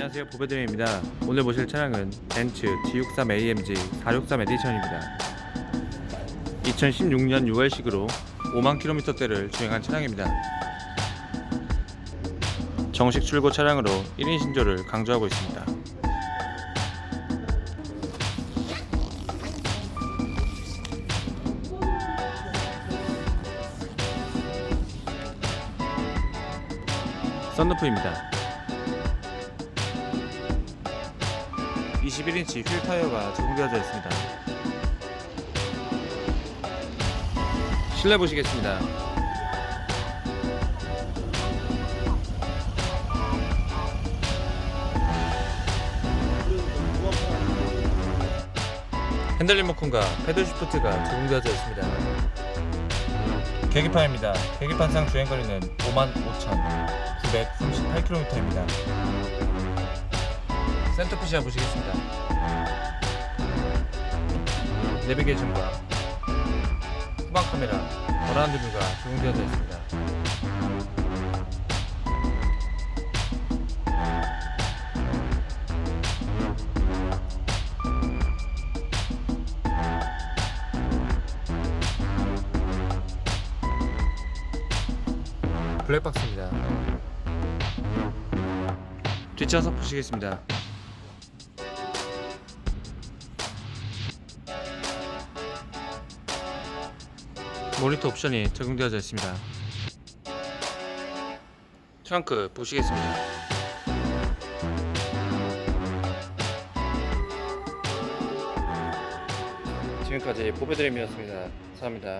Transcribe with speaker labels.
Speaker 1: 안녕하세요. 보배드림입니다. 오늘 보실 차량은 벤츠 G63 AMG 463 에디션입니다. 2016년 6월식으로 5만 킬로미터대를 주행한 차량입니다. 정식 출고 차량으로 1인 신조를 강조하고 있습니다. 썬루프입니다 21인치 휠 타이어가 적용되어져 있습니다. 실내 보시겠습니다. 핸들 리모컨과 패들 시프트가 적용되어져 있습니다. 계기판입니다. 계기판상 주행거리는 55,938km입니다. 센터피시아 보시겠습니다. 내비게이션과 후방 카메라, 어라운드 뷰가 적용되어져 있습니다. 블랙박스입니다. 뒷좌석 보시겠습니다. 모니터 옵션이 적용되어져 있습니다. 트렁크 보시겠습니다. 지금까지 보배드림이었습니다. 감사합니다.